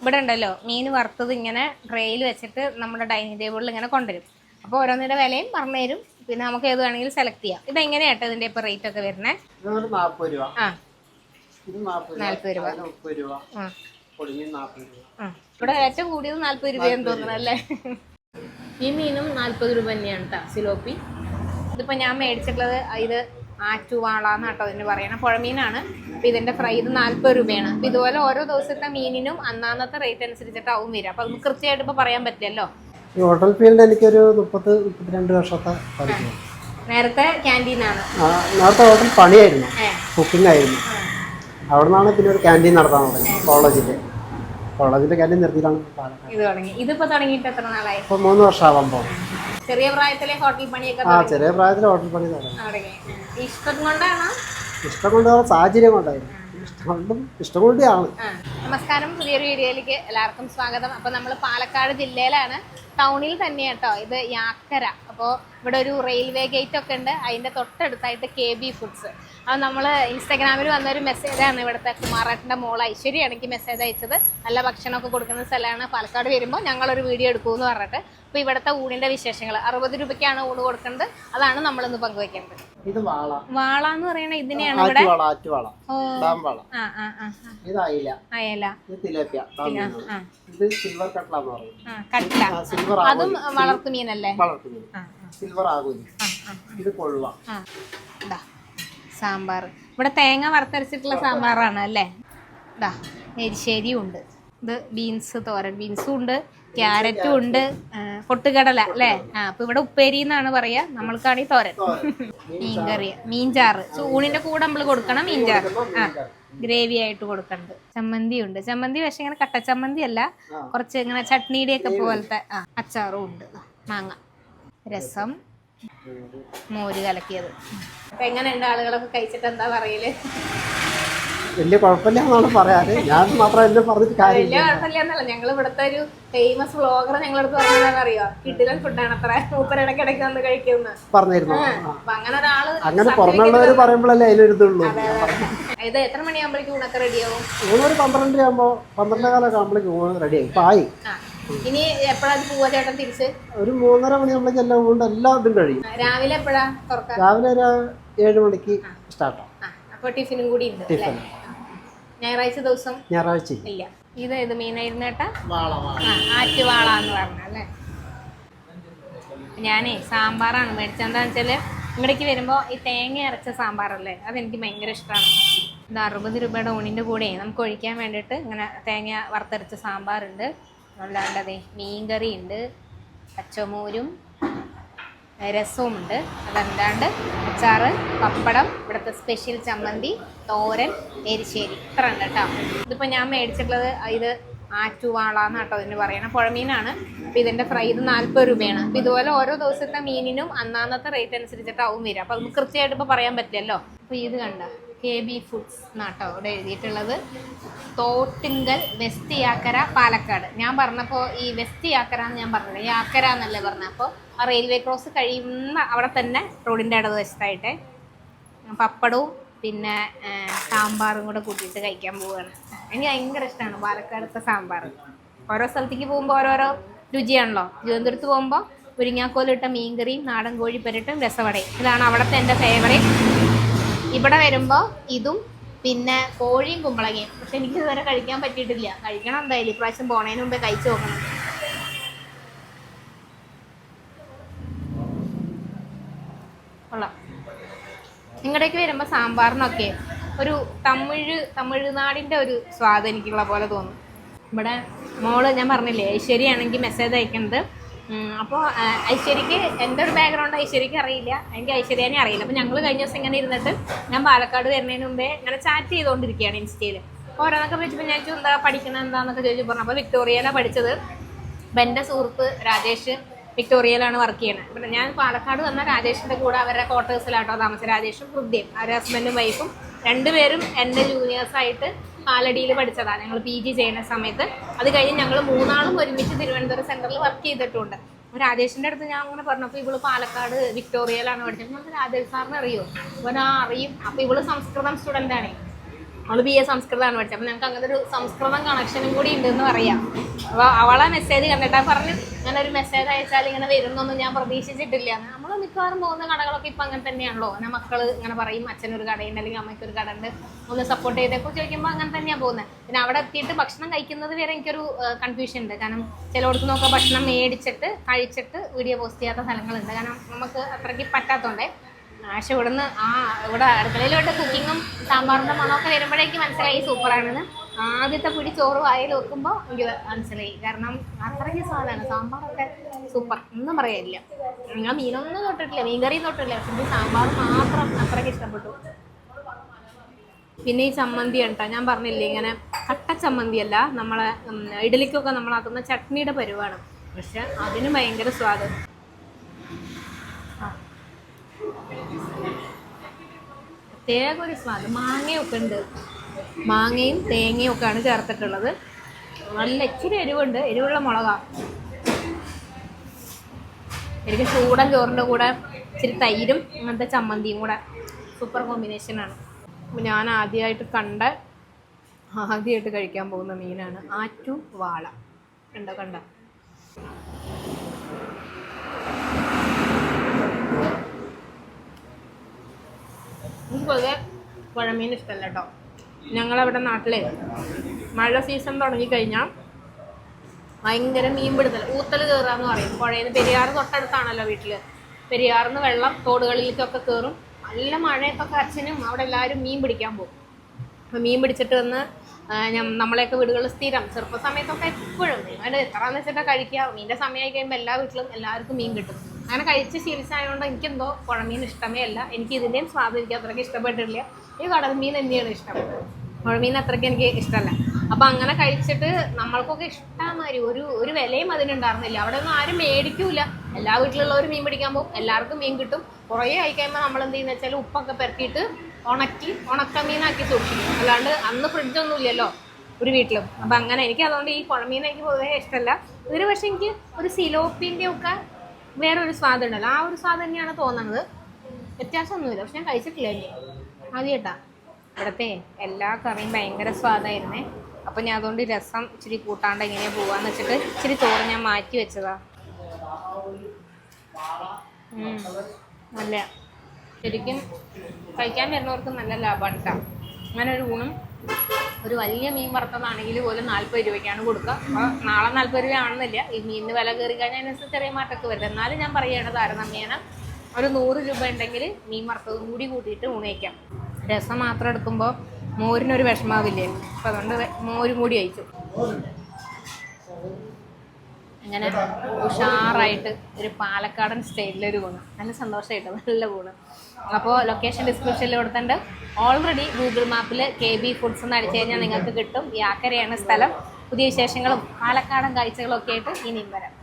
ഇവിടെ ഉണ്ടല്ലോ മീൻ വറുത്തത് ഇങ്ങനെ ട്രേയിൽ വെച്ചിട്ട് നമ്മുടെ ഡൈനിങ് ടേബിളിൽ ഇങ്ങനെ കൊണ്ടുവരും. അപ്പോൾ ഓരോന്നിന്റെ വിലയും പറഞ്ഞു തരും. പിന്നെ നമുക്ക് ഏത് വേണമെങ്കിലും സെലക്ട് ചെയ്യാം. ഇതെങ്ങനെയാട്ടോ ഇതിന്റെ ഇപ്പൊ റേറ്റ് ഒക്കെ വരുന്നത് നാൽപ്പത് രൂപ. ഇത് ഇവിടെ ഏറ്റവും കൂടിയത് നാല്പത് രൂപയെന്ന് തോന്നുന്നു അല്ലേ? ഈ മീനും നാല്പത് രൂപ തന്നെയാണ് കേട്ടോ സിലോപ്പി. ഇതിപ്പോ ഞാൻ മേടിച്ചിട്ടുള്ളത് ഇത് ആറ്റുവാള എന്നാട്ടോ ഇതിന് പറയണ. പുഴമീനാണ്. അപ്പം ഇതിന്റെ ഫ്രൈ ഇത് നാൽപ്പത് രൂപയാണ്. അപ്പം ഇതുപോലെ ഓരോ ദിവസത്തെ മീനിനും അന്നാന്നത്തെ റേറ്റ് അനുസരിച്ചിട്ടാവും വരിക. അപ്പം നമുക്ക് കൃത്യമായിട്ട് ഇപ്പോൾ പറയാൻ പറ്റില്ലല്ലോ. ഈ ഹോട്ടൽ ഫീൽഡ് എനിക്കൊരു മുപ്പത് മുപ്പത്തിരണ്ട് വർഷത്തെ പഠിക്കുന്നു നേരത്തെ ക്യാന്റീനാണ് നേരത്തെ ഹോട്ടൽ പണിയായിരുന്നു. കുക്കിംഗ് ആയിരുന്നു. അവിടെ നിന്നാണ് പിന്നെ ഒരു ക്യാന്റീൻ നടത്താൻ തുടങ്ങി. കോളേജിൽ കോളേജിന്റെ ക്യാന്റീൻ നിർത്തിയിട്ടാണ് ഇത് തുടങ്ങി. ഇതിപ്പോൾ തുടങ്ങിയിട്ട് എത്ര നാളായി? ഇപ്പോൾ മൂന്ന് വർഷമാവാൻ പോകും ചെറിയ പ്രായത്തിലെ ഹോട്ടൽ പണിയൊക്കെ ആ ചെറിയ പ്രായത്തിൽ ഹോട്ടൽ പണി തുടങ്ങി. തുടങ്ങി. ഇഷ്ടം കൊണ്ടാണോ? ഇഷ്ടം കൊണ്ട് സാഹചര്യം കൊണ്ടായിരുന്നു. ഇഷ്ടം കൊണ്ടാണ് നമസ്കാരം. പുതിയൊരു വീഡിയോയിലേക്ക് എല്ലാവർക്കും സ്വാഗതം. അപ്പോൾ നമ്മൾ പാലക്കാട് ജില്ലയിലാണ്. ടൗണിൽ തന്നെ കേട്ടോ ഇത് യാക്കര. അപ്പോൾ ഇവിടെ ഒരു റെയിൽവേ ഗേറ്റ് ഒക്കെ ഉണ്ട്. അതിന്റെ തൊട്ടടുത്തായിട്ട് കെ ബി ഫുഡ്സ് അത് നമ്മൾ ഇൻസ്റ്റാഗ്രാമിൽ വന്നൊരു മെസ്സേജാണ് ഇവിടുത്തെ കുമാറാട്ടിന്റെ മോൾ ഐശ്വര്യാണ് എനിക്ക് മെസ്സേജ് അയച്ചത്. നല്ല ഭക്ഷണമൊക്കെ കൊടുക്കുന്ന സ്ഥലമാണ്. പാലക്കാട് വരുമ്പോൾ ഞങ്ങളൊരു വീഡിയോ എടുക്കുമെന്ന് പറഞ്ഞിട്ട്. അപ്പോൾ ഇവിടുത്തെ ഊണിന്റെ വിശേഷങ്ങൾ. അറുപത് രൂപയ്ക്കാണ് ഊണ് കൊടുക്കുന്നത്. അതാണ് നമ്മളിന്ന് പങ്കുവയ്ക്കേണ്ടത് ഇത് വാള. വാള എന്ന് പറയുന്നത് ഇതിനെയാണ് ഇവിടെ. ഇത് അയില. അയല. ഇത്. ആ. ഇത് സിൽവർ കട്ട്ല എന്ന് പറയും. അതും വളർത്തുമീനല്ലേ വളർത്തുന്നത് ആ. സിൽവർ ആകൂലി ആ ആ ഇത് കൊള്ളാം. സാമ്പാർ. ഇവിടെ തേങ്ങ വറുത്തരച്ചിട്ടുള്ള സാമ്പാറാണ് അല്ലേ? ഇതാ എരിശ്ശേരി ഉണ്ട്. ഇത് ബീൻസ് തോരൻ. ബീൻസും ഉണ്ട് ക്യാരറ്റും ഉണ്ട് പൊട്ടുകടല അല്ലേ? ആ അപ്പൊ ഇവിടെ ഉപ്പേരി എന്നാണ് പറയാ. നമ്മൾക്കാണെങ്കിൽ തോരൻ. മീൻകറി മീൻചാറ്. ഊണിന്റെ കൂടെ നമ്മൾ കൊടുക്കണം മീൻചാറ്. ആ ഗ്രേവി ആയിട്ട് കൊടുക്കണ്ട് ചമ്മന്തി ഉണ്ട് ചമ്മന്തി പക്ഷെ ഇങ്ങനെ കട്ട ചമ്മന്തി അല്ല കുറച്ച് ഇങ്ങനെ ചട്നിയുടെ ഒക്കെ പോലത്തെ ആ അച്ചാറും ഉണ്ട്. മാങ്ങ. രസം. മോര് കലക്കിയത്. അപ്പൊ എങ്ങനെയുണ്ട് ആളുകളൊക്കെ കഴിച്ചിട്ട് എന്താ പറയൽ? വലിയ കുഴപ്പമില്ല എന്നാണ് പറയാറ്. ഞാൻ മാത്രം എന്നെ പറഞ്ഞിട്ട് കാര്യമില്ല. വലിയ കുഴപ്പമില്ലെന്നല്ല ഞങ്ങൾ ഇവിടുത്തെ ഒരു ഫേമസ് വ്ളോഗർ ഞങ്ങളടുത്ത് പറഞ്ഞതെന്ന് അറിയോ കിട്ടിലൻ ഫുഡാണ് അത്ര. മൂപ്പരിടക്കിടയ്ക്ക് വന്ന് കഴിക്കുന്ന പറഞ്ഞിരുന്നു. അപ്പൊ അങ്ങനെ ഒരാൾ അങ്ങനെ പുറമെയുള്ളവർ പറയുമ്പോഴല്ലേ അതിലൊരിതുള്ളൂ ഇത് എത്ര മണിയാകുമ്പോഴേക്കും ഊണൊക്കെ റെഡിയാവും ഊണൊരു പന്ത്രണ്ടര ആകുമ്പോ പന്ത്രണ്ടേ കാലൊക്കെ ആകുമ്പോഴേക്കും ഊണ് റെഡിയായി ഇപ്പൊ ആയി. ഇനി എപ്പോഴാ പോവാ ചേട്ടൻ തിരിച്ച്? ഒരു മൂന്നര മണിയാകുമ്പോഴേക്കും എല്ലാം ഊണ്ട് എല്ലാം ഇതും കഴിയും. രാവിലെ എപ്പോഴാ തുറക്ക? രാവിലെ ഒരു ഏഴ് മണിക്ക് സ്റ്റാർട്ട് ആ അപ്പൊ ടിഫിനും കൂടി ഉണ്ട് അല്ലേ? ടിഫിൻ ഞായറാഴ്ച ദിവസം ഞായറാഴ്ച. ഇല്ല. ഇത് ഇത് മീനായിരുന്നു ഏട്ടാ? വാള വാള. ആറ്റുവാള എന്ന് പറഞ്ഞ അല്ലേ? ഞാനേ സാമ്പാറാണ് മേടിച്ചത്. എന്താണെന്ന് വെച്ചാൽ ഇവിടേക്ക് വരുമ്പോൾ ഈ തേങ്ങ അരച്ച സാമ്പാറല്ലേ? അതെനിക്ക് ഭയങ്കര ഇഷ്ടമാണ് ഇത് അറുപത് രൂപയുടെ ഊണിന്റെ കൂടെ നമുക്ക് ഒഴിക്കാൻ വേണ്ടിയിട്ട് ഇങ്ങനെ തേങ്ങ വറുത്തരച്ച സാമ്പാറുണ്ട്. അല്ലാണ്ട് അതെ മീൻകറി ഉണ്ട് പച്ചമോരും രസവും ഉണ്ട് അതല്ലാണ്ട് അച്ചാർ പപ്പടം ഇവിടുത്തെ സ്പെഷ്യൽ ചമ്മന്തി തോരൻ എരിശ്ശേരി. ഇത്ര ഉണ്ട് കേട്ടോ. ഇതിപ്പോൾ ഞാൻ മേടിച്ചിട്ടുള്ളത് ഇത് ആറ്റുവാള എന്നാട്ടോ ഇതിന് പറയണ. പുഴമീനാണ്. അപ്പോൾ ഇതിന്റെ ഫ്രൈ ഇത് നാൽപ്പത് രൂപയാണ്. അപ്പോൾ ഇതുപോലെ ഓരോ ദിവസത്തെ മീനിനും അന്നാന്നത്തെ റേറ്റ് അനുസരിച്ചിട്ടാവും വരിക. അപ്പോൾ നമുക്ക് കൃത്യമായിട്ട് ഇപ്പോൾ പറയാൻ പറ്റില്ലല്ലോ. അപ്പോൾ ഇത് കണ്ട കെ ബി ഫുഡ്സ് എന്നാട്ടോ ഇവിടെ എഴുതിയിട്ടുള്ളത്. തോട്ടിങ്കൽ വെസ്റ്റ് യാക്കര പാലക്കാട്. ഞാൻ പറഞ്ഞപ്പോൾ ഈ വെസ്റ്റ് യാക്കര എന്ന് ഞാൻ പറഞ്ഞത് യാക്കര എന്നല്ലേ പറഞ്ഞത് അപ്പോൾ ആ റെയിൽവേ ക്രോസ് കഴിയുന്ന അവിടെ തന്നെ റോഡിന്റെ ഇടതുവശത്തായിട്ട് പപ്പടവും പിന്നെ സാമ്പാറും കൂടെ കൂട്ടിയിട്ട് കഴിക്കാൻ പോവുകയാണ് എനിക്ക് ഭയങ്കര ഇഷ്ടമാണ് പാലക്കാടത്തെ സാമ്പാർ ഓരോ സ്ഥലത്തേക്ക് പോകുമ്പോൾ ഓരോരോ രുചിയാണല്ലോ. തിരുവനന്തപുരത്ത് പോകുമ്പോൾ മുരിങ്ങാക്കോലിട്ട മീൻകറിയും നാടൻ കോഴി പെരട്ടും രസവടയും. ഇതാണ് അവിടുത്തെ എന്റെ ഫേവറേറ്റ് ഇവിടെ വരുമ്പോൾ ഇതും പിന്നെ കോഴിയും കുമ്പളങ്ങയും. പക്ഷെ എനിക്ക് ഇതുവരെ കഴിക്കാൻ പറ്റിയിട്ടില്ല. കഴിക്കണം എന്തായാലും. ഇപ്രാവശ്യം പോണതിന് മുമ്പേ കഴിച്ചു നോക്കണം. കൊള്ളാം. നിങ്ങളുടെയൊക്കെ വരുമ്പോൾ സാമ്പാറിനൊക്കെ ഒരു തമിഴ് തമിഴ്നാടിന്റെ ഒരു സ്വാദ് എനിക്കുള്ള പോലെ തോന്നും. ഇവിടെ മോൾ ഞാൻ പറഞ്ഞില്ലേ ഐശ്വര്യയാണെങ്കിൽ മെസ്സേജ് അയക്കുന്നത് അപ്പോൾ ഐശ്വര്യക്ക് എന്റെ ഒരു ബാക്ക്ഗ്രൗണ്ട് ഐശ്വര്യക്ക് അറിയില്ല. എനിക്ക് ഐശ്വര്യനെ അറിയില്ല. അപ്പോൾ ഞങ്ങൾ കഴിഞ്ഞ ദിവസം ഇങ്ങനെ ഇരുന്നിട്ട് ഞാൻ പാലക്കാട് വരുന്നതിന് മുമ്പേ ഇങ്ങനെ ചാറ്റ് ചെയ്തുകൊണ്ടിരിക്കുകയാണ് ഇൻസ്റ്റയിൽ അപ്പോൾ ഓരോന്നൊക്കെ വെച്ചപ്പോൾ ഞാൻ എന്താ പഠിക്കണം എന്താണെന്നൊക്കെ ചോദിച്ചു പറഞ്ഞു. അപ്പോൾ വിക്ടോറിയയിലാണ് പഠിച്ചത്. അപ്പം എന്റെ സുഹൃത്ത് രാജേഷ് വിക്ടോറിയയിലാണ് വർക്ക് ചെയ്യുന്നത്. അപ്പം ഞാൻ പാലക്കാട് വന്ന രാജേഷിന്റെ കൂടെ അവരുടെ ക്വാർട്ടേഴ്സിലാട്ടോ താമസിച്ചത്. രാജേഷും ഹൃദയം അവരുടെ ഹസ്ബൻഡും വൈഫും രണ്ടുപേരും എന്റെ ജൂനിയേഴ്സായിട്ട് കാലടിയിൽ പഠിച്ചതാണ്. ഞങ്ങൾ പി ജി ചെയ്യുന്ന സമയത്ത്. അത് കഴിഞ്ഞ് ഞങ്ങൾ മൂന്നാളും ഒരുമിച്ച് തിരുവനന്തപുരം സെന്ററിൽ വർക്ക് ചെയ്തിട്ടുണ്ട്. രാജേഷിന്റെ അടുത്ത് ഞാൻ അങ്ങനെ പറഞ്ഞപ്പോൾ ഇവൾ പാലക്കാട് വിക്ടോറിയയിലാണ് പഠിച്ചത്. നമുക്ക് രാജേഷ് സാറിന് അറിയോ? അവൻ ആ അറിയും. അപ്പോൾ ഇവൾ സംസ്കൃതം സ്റ്റുഡന്റ് അവൾ ബി എ സംസ്കൃതമാണ് പഠിച്ചത്. അപ്പം ഞങ്ങൾക്ക് അങ്ങനെ ഒരു സംസ്കൃതം കണക്ഷനും കൂടി ഉണ്ടെന്ന് പറയാം. അപ്പോൾ അവളെ മെസ്സേജ് കണ്ടിട്ടാ പറഞ്ഞു ഇങ്ങനെ ഒരു മെസ്സേജ് അയച്ചാൽ ഇങ്ങനെ വരുന്നൊന്നും ഞാൻ പ്രതീക്ഷിച്ചിട്ടില്ല. നമ്മൾ മിക്കവാറും പോകുന്ന കടകളൊക്കെ ഇപ്പം അങ്ങനെ തന്നെയാണല്ലോ. അങ്ങനെ മക്കൾ ഇങ്ങനെ പറയും അച്ഛനൊരു കടയുണ്ട് അല്ലെങ്കിൽ അമ്മയ്ക്ക് ഒരു കട ഉണ്ട് ഒന്ന് സപ്പോർട്ട് ചെയ്തേക്കോ ചോദിക്കുമ്പോൾ അങ്ങനെ തന്നെയാണ് പോകുന്നത് പിന്നെ അവിടെ എത്തിയിട്ട് ഭക്ഷണം കഴിക്കുന്നത് വരെ എനിക്കൊരു കൺഫ്യൂഷൻ ഉണ്ട്. കാരണം ചിലയിടത്ത് നോക്കുക ഭക്ഷണം മേടിച്ചിട്ട് കഴിച്ചിട്ട് വീഡിയോ പോസ്റ്റ് ചെയ്യാത്ത സ്ഥലങ്ങളുണ്ട്. കാരണം നമുക്ക് അത്രയ്ക്ക് പറ്റാത്തതുകൊണ്ടേ പക്ഷെ ഇവിടുന്ന് ആ ഇവിടെ അടുക്കളയിലോട്ട് കുക്കിങ്ങും സാമ്പാറിന്റെ മണമൊക്കെ വരുമ്പോഴേക്ക് മനസ്സിലായി സൂപ്പറാണെന്ന്. ആദ്യത്തെ പിടി ചോറ് വായിൽ വെക്കുമ്പോൾ എനിക്ക് മനസ്സിലായി. കാരണം അത്രയ്ക്ക് സാധനമാണ്. സാമ്പാറൊക്കെ സൂപ്പർ. ഒന്നും പറയാനില്ല. ഞാൻ മീനൊന്നും തൊട്ടിട്ടില്ല. മീൻകറിയും തൊട്ടിട്ടില്ല. പക്ഷെ സാമ്പാർ മാത്രം അത്രയ്ക്ക് ഇഷ്ടപ്പെട്ടു. പിന്നെ ഈ ചമ്മന്തി ഉണ്ടോ ഞാൻ പറഞ്ഞില്ലേ ഇങ്ങനെ കട്ട ചമ്മന്തി അല്ല നമ്മളെ ഇഡലിക്കൊക്കെ നമ്മൾ ചട്നിയുടെ പരുവാണ്. പക്ഷെ അതിന് ഭയങ്കര സ്വാദ്. പ്രത്യേക ഒരു സ്വാദ്. മാങ്ങയൊക്കെ ഉണ്ട് മാങ്ങയും തേങ്ങയും ഒക്കെയാണ് ചേർത്തിട്ടുള്ളത്. നല്ല ഇച്ചിരി എരിവുണ്ട്. എരിവുള്ള മുളകാണ് എനിക്ക് ചൂടൻ ചോറിന്റെ കൂടെ ഇച്ചിരി തൈരും അങ്ങനത്തെ ചമ്മന്തിയും കൂടെ സൂപ്പർ കോമ്പിനേഷനാണ്. അപ്പോൾ ഞാൻ ആദ്യമായിട്ട് കണ്ട ആദ്യമായിട്ട് കഴിക്കാൻ പോകുന്ന മീനാണ് ആറ്റു വാള. കണ്ടോ കണ്ടോ എനിക്ക് പൊതുവെ പുഴമീൻ ഇഷ്ടമല്ല കേട്ടോ ഞങ്ങളവിടെ നാട്ടിലെ മഴ സീസൺ തുടങ്ങിക്കഴിഞ്ഞാൽ ഭയങ്കര മീൻ പിടുത്തൽ ഊത്തൽ കയറാന്ന് പറയും. പുഴയിൽ നിന്ന് പെരിയാറ് തൊട്ടടുത്താണല്ലോ വീട്ടിൽ പെരിയാറിൽ നിന്ന് വെള്ളം തോടുകളിലേക്കൊക്കെ കയറും നല്ല മഴയൊക്കെ കരച്ചിനും അവിടെ എല്ലാവരും മീൻ പിടിക്കാൻ പോകും. അപ്പോൾ മീൻ പിടിച്ചിട്ട് വന്ന് നമ്മളെയൊക്കെ വീടുകളിൽ സ്ഥിരം ചെറുപ്പ സമയത്തൊക്കെ എപ്പോഴും അതിന് എത്രയെന്ന് വെച്ചിട്ടാ കഴിക്കുക? മീന്റെ സമയമായി കഴിയുമ്പോൾ എല്ലാ വീട്ടിലും എല്ലാവർക്കും മീൻ കിട്ടും. അങ്ങനെ കഴിച്ച് ശീലിച്ചായതുകൊണ്ട് എനിക്കെന്തോ പുഴമീൻ ഇഷ്ടമേ അല്ല. എനിക്ക് ഇതിന്റെയും സ്വാദം അത്രയ്ക്ക് ഇഷ്ടപ്പെട്ടിട്ടില്ല. ഈ കടൽ മീൻ തന്നെയാണ് ഇഷ്ടം. പുഴമീൻ അത്രയ്ക്ക് എനിക്ക് ഇഷ്ടമല്ല. അപ്പം അങ്ങനെ കഴിച്ചിട്ട് നമ്മൾക്കൊക്കെ ഇഷ്ടമാതിരി ഒരു ഒരു വിലയും അതിനുണ്ടായിരുന്നില്ല. അവിടെ ഒന്നും ആരും മേടിക്കൂല. എല്ലാ വീട്ടിലുള്ളവരും മീൻ പിടിക്കാൻ പോകും. എല്ലാവർക്കും മീൻ കിട്ടും. കുറേ ആയി കഴിയുമ്പോൾ നമ്മൾ എന്ത് ചെയ്യുന്നത് വെച്ചാൽ ഉപ്പൊക്കെ പെരട്ടിയിട്ട് ഉണക്കി ഉണക്കമീനാക്കി സൂക്ഷിക്കും. അല്ലാണ്ട് അന്ന് ഫ്രിഡ്ജൊന്നും ഇല്ലല്ലോ ഒരു വീട്ടിലും. അപ്പം അങ്ങനെ എനിക്ക് അതുകൊണ്ട് ഈ പുഴമീൻ എനിക്ക് പൊതുവേ ഇഷ്ടമല്ല ഇതിന് പക്ഷെ എനിക്ക് ഒരു സിലോപ്പിന്റെ ഒക്കെ വേറൊരു സ്വാദം ഉണ്ടല്ലോ. ആ ഒരു സ്വാദ് തന്നെയാണ് തോന്നുന്നത്. വ്യത്യാസമൊന്നുമില്ല പക്ഷെ ഞാൻ കഴിച്ചിട്ടില്ല എനിക്ക് ആദ്യമായിട്ടാ ഇവിടുത്തെ എല്ലാ കറിയും ഭയങ്കര സ്വാദായിരുന്നേ. അപ്പം ഞാൻ അതുകൊണ്ട് രസം ഇച്ചിരി കൂട്ടാണ്ട് എങ്ങനെയാണ് പോവാന്ന് വെച്ചിട്ട് ഇച്ചിരി ചോറ് ഞാൻ മാറ്റി വെച്ചതാ. ഉം. ശരിക്കും കഴിക്കാൻ വരുന്നവർക്ക് നല്ല ലാഭമാണ് കേട്ടോ അങ്ങനെ ഒരു ഊണും ഒരു വലിയ മീൻ വറുത്തതാണെങ്കിൽ പോലും നാൽപ്പത് രൂപയ്ക്കാണ് കൊടുക്കുക. അപ്പോൾ നാളെ നാൽപ്പത് രൂപയാണെന്നില്ല. ഈ മീനിന് വില കയറി കഴിഞ്ഞാൽ അതിനനുസരിച്ച് ചെറിയ മാറ്റമൊക്കെ വരും. എന്നാലും ഞാൻ പറയുകയാണ് താരതമ്യേന ഒരു നൂറ് രൂപ ഉണ്ടെങ്കിൽ മീൻ വറുത്തതും കൂടി കൂട്ടിയിട്ട് ഊണ് വയ്ക്കാം രസം മാത്രം എടുക്കുമ്പോൾ മോരിനൊരു വിഷമാവില്ലേ? അപ്പം അതുകൊണ്ട് മോരും കൂടി അയച്ചു അങ്ങനെ ഉഷാറായിട്ട് ഒരു പാലക്കാടൻ സ്റ്റൈലിലൊരു ഗുണം. നല്ല സന്തോഷമായിട്ട് നല്ല ഗുണം. അപ്പോൾ ലൊക്കേഷൻ ഡിസ്ക്രിപ്ഷനിൽ കൊടുത്തിട്ടുണ്ട്. ഓൾറെഡി ഗൂഗിൾ മാപ്പിൽ കെ ബി ഫുഡ്സ് എന്ന് അടിച്ചു കഴിഞ്ഞാൽ നിങ്ങൾക്ക് കിട്ടും. യാക്കരയാണ് സ്ഥലം. പുതിയ വിശേഷങ്ങളും പാലക്കാടൻ കാഴ്ചകളും ഒക്കെ ആയിട്ട് ഇനിയും വരാം.